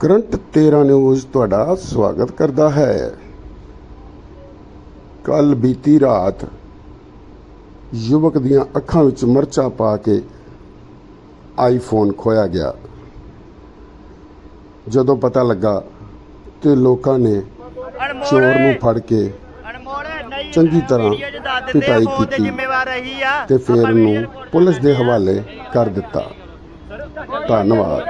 Current 13 news ਤੁਹਾਡਾ ਸਵਾਗਤ ਕਰਦਾ ਹੈ। ਕੱਲ ਬੀਤੀ ਰਾਤ ਯੁਵਕ ਦੀਆਂ ਅੱਖਾਂ ਵਿੱਚ ਮਰਚਾ ਪਾ ਕੇ ਆਈਫੋਨ ਖੋਇਆ ਗਿਆ। ਜਦੋਂ ਪਤਾ ਲੱਗਾ ਤੇ ਲੋਕਾਂ ਨੇ ਚੋਰ ਨੂੰ ਫੜ ਕੇ ਚੰਗੀ ਤਰ੍ਹਾਂ ਪਿਟਾਈ ਕੀਤੀ ਤੇ ਫਿਰ ਉਹਨੂੰ ਪੁਲਿਸ ਦੇ ਹਵਾਲੇ ਕਰ ਦਿੱਤਾ। ਧੰਨਵਾਦ